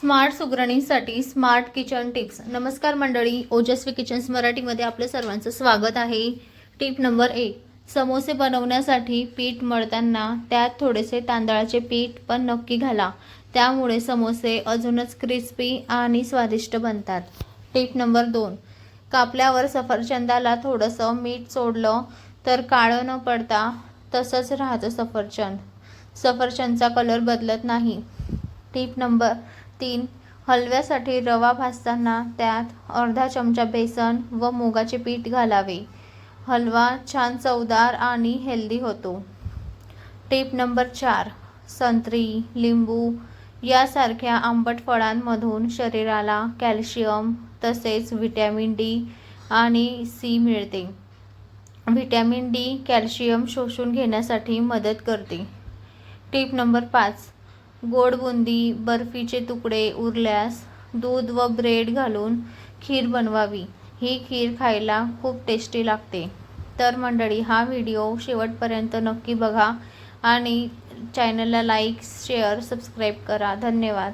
Smart सुगरणींसाठी smart kitchen tips. नमस्कार मंडळी ओजस्वी किचन्स मराठीमध्ये आपलं सर्वांचं स्वागत आहे. टिप नंबर एक समोसे बनवण्यासाठी पीठ मळताना त्यात थोडेसे तांदळाचे पीठ पण नक्की घाला. त्यामुळे समोसे अजूनच क्रिस्पी आणि स्वादिष्ट बनतात. टिप नंबर दोन कापल्यावर सफरचंदाला थोडंसं मीठ सोडलं तर काळं न पडता तसंच राहतं सफरचंद. सफरचंदचा कलर बदलत नाही. टीप नंबर तीन. हलव्यासाठी रवा भाजताना त्यात अर्धा चमचा बेसन व मुगाचे पीठ घालावे. हलवा छान चवदार आणि हेल्दी होतो. टीप नंबर चार. संत्री लिंबू यासारख्या आंबट फळांमधून शरीराला कॅल्शियम तसेच व्हिटॅमिन डी आणि सी मिळते. व्हिटॅमिन डी कॅल्शियम शोषून घेण्यासाठी मदत करते. टीप नंबर पाच. गोड बुंदी बर्फीचे तुकडे उरल्यास दूध व ब्रेड घालून खीर बनवावी. ही खीर खायला खूप टेस्टी लागते. तर मंडळी हा व्हिडिओ शेवटपर्यंत नक्की बघा आणि चॅनलला लाईक शेअर सबस्क्राईब करा. धन्यवाद.